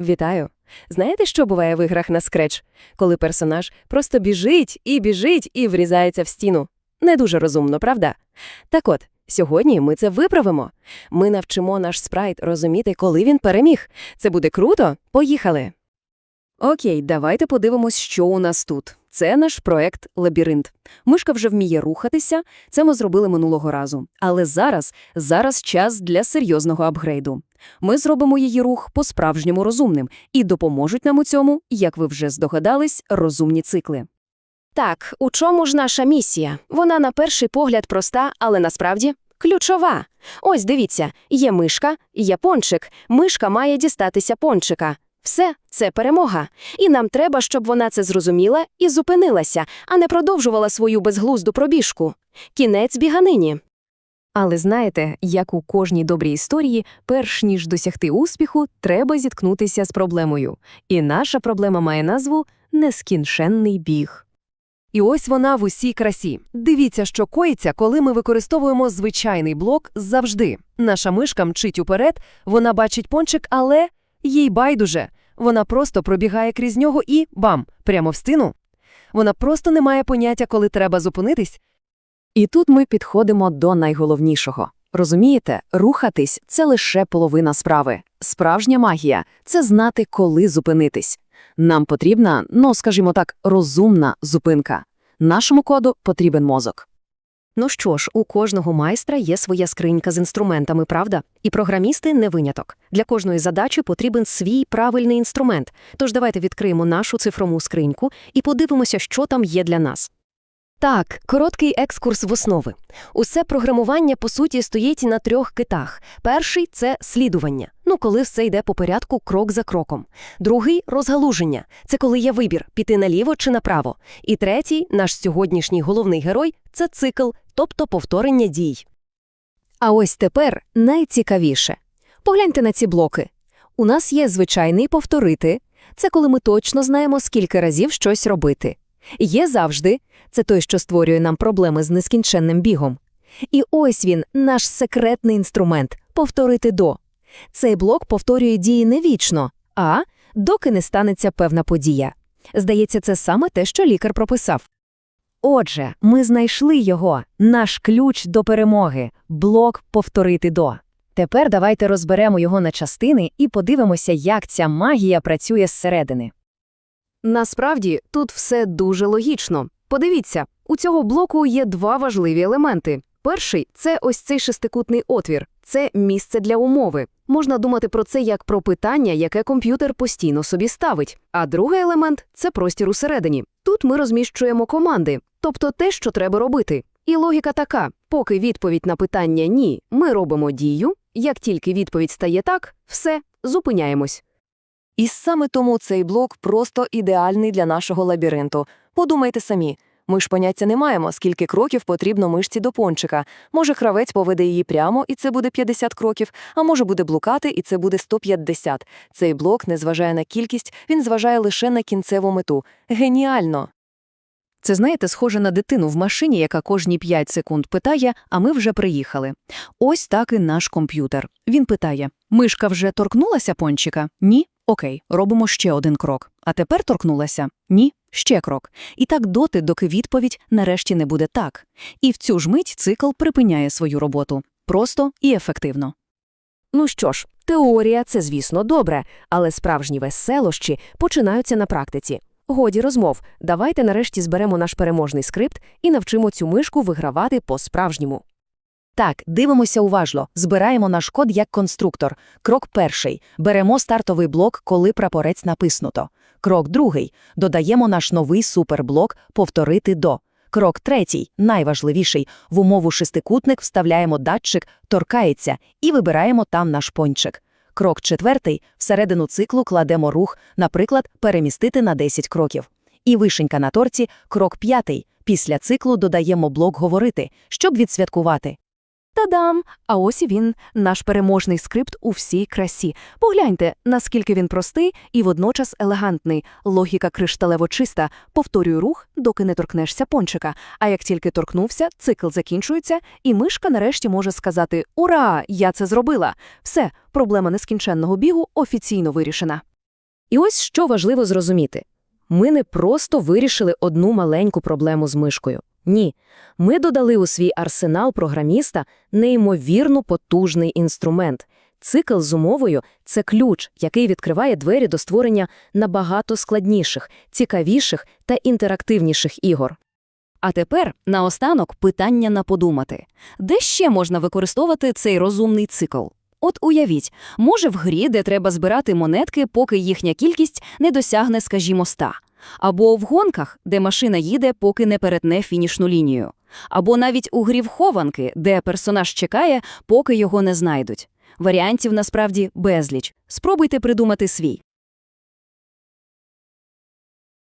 Вітаю! Знаєте, що буває в іграх на скреч? Коли персонаж просто біжить і біжить і врізається в стіну. Не дуже розумно, правда? Так от, сьогодні ми це виправимо. Ми навчимо наш спрайт розуміти, коли він переміг. Це буде круто? Поїхали! Окей, давайте подивимось, що у нас тут. Це наш проект «Лабіринт». Мишка вже вміє рухатися, це ми зробили минулого разу. Але зараз, зараз час для серйозного апгрейду. Ми зробимо її рух по-справжньому розумним, і допоможуть нам у цьому, як ви вже здогадались, розумні цикли. Так, у чому ж наша місія? Вона на перший погляд проста, але насправді ключова. Ось дивіться, є мишка, є пончик. Мишка має дістатися пончика. Все, це перемога. І нам треба, щоб вона це зрозуміла і зупинилася, а не продовжувала свою безглузду пробіжку. Кінець біганині. Але знаєте, як у кожній добрій історії, перш ніж досягти успіху, треба зіткнутися з проблемою. І наша проблема має назву нескінченний біг. І ось вона в усій красі. Дивіться, що коїться, коли ми використовуємо звичайний блок завжди. Наша мишка мчить уперед, вона бачить пончик, але їй байдуже. Вона просто пробігає крізь нього і бам, прямо в стіну. Вона просто не має поняття, коли треба зупинитись. І тут ми підходимо до найголовнішого. Розумієте, рухатись це лише половина справи. Справжня магія це знати, коли зупинитись. Нам потрібна, ну скажімо так, розумна зупинка. Нашому коду потрібен мозок. Ну що ж, у кожного майстра є своя скринька з інструментами, правда? І програмісти не виняток. Для кожної задачі потрібен свій правильний інструмент. Тож давайте відкриємо нашу цифрову скриньку і подивимося, що там є для нас. Так, короткий екскурс в основи. Усе програмування, по суті, стоїть на трьох китах. Перший – це слідування. Ну, коли все йде по порядку крок за кроком. Другий – розгалуження. Це коли є вибір – піти наліво чи направо. І третій, наш сьогоднішній головний герой – це цикл, тобто повторення дій. А ось тепер найцікавіше. Погляньте на ці блоки. У нас є звичайний повторити. Це коли ми точно знаємо, скільки разів щось робити. Є завжди – це той, що створює нам проблеми з нескінченним бігом. І ось він, наш секретний інструмент – повторити до. Цей блок повторює дії не вічно, а доки не станеться певна подія. Здається, це саме те, що лікар прописав. Отже, ми знайшли його, наш ключ до перемоги – блок «Повторити до». Тепер давайте розберемо його на частини і подивимося, як ця магія працює зсередини. Насправді, тут все дуже логічно. Подивіться, у цього блоку є два важливі елементи. Перший – це ось цей шестикутний отвір. Це місце для умови. Можна думати про це як про питання, яке комп'ютер постійно собі ставить. А другий елемент – це простір усередині. Тут ми розміщуємо команди, тобто те, що треба робити. І логіка така: поки відповідь на питання «ні», ми робимо дію, як тільки відповідь стає так, все, зупиняємось. І саме тому цей блок просто ідеальний для нашого лабіринту. Подумайте самі. Ми ж поняття не маємо, скільки кроків потрібно мишці до пончика. Може, хравець поведе її прямо, і це буде 50 кроків, а може буде блукати, і це буде 150. Цей блок не зважає на кількість, він зважає лише на кінцеву мету. Геніально! Це, знаєте, схоже на дитину в машині, яка кожні 5 секунд питає, а ми вже приїхали. Ось так і наш комп'ютер. Він питає: мишка вже торкнулася пончика? Ні? Окей, робимо ще один крок. А тепер торкнулася? Ні? Ще крок. І так доти, доки відповідь нарешті не буде так. І в цю ж мить цикл припиняє свою роботу. Просто і ефективно. Ну що ж, теорія – це, звісно, добре, але справжні веселощі починаються на практиці. Годі розмов. Давайте нарешті зберемо наш переможний скрипт і навчимо цю мишку вигравати по-справжньому. Так, дивимося уважно. Збираємо наш код як конструктор. Крок перший. Беремо стартовий блок, коли прапорець написнуто. Крок другий. Додаємо наш новий суперблок «Повторити до». Крок третій, найважливіший. В умову шестикутник вставляємо датчик «Торкається» і вибираємо там наш пончик. Крок четвертий. Всередину циклу кладемо рух, наприклад, перемістити на 10 кроків. І вишенька на торці – крок п'ятий. Після циклу додаємо блок «Говорити», щоб відсвяткувати. Та-дам! А ось і він, наш переможний скрипт у всій красі. Погляньте, наскільки він простий і водночас елегантний. Логіка кришталево чиста. Повторюй рух, доки не торкнешся пончика. А як тільки торкнувся, цикл закінчується, і мишка нарешті може сказати «Ура! Я це зробила!» Все, проблема нескінченного бігу офіційно вирішена. І ось що важливо зрозуміти. Ми не просто вирішили одну маленьку проблему з мишкою. Ні, ми додали у свій арсенал програміста неймовірно потужний інструмент. Цикл з умовою – це ключ, який відкриває двері до створення набагато складніших, цікавіших та інтерактивніших ігор. А тепер, наостанок, питання на подумати. Де ще можна використовувати цей розумний цикл? От уявіть, може в грі, де треба збирати монетки, поки їхня кількість не досягне, скажімо, ста. Або в гонках, де машина їде, поки не перетне фінішну лінію. Або навіть у грі в де персонаж чекає, поки його не знайдуть. Варіантів насправді безліч. Спробуйте придумати свій.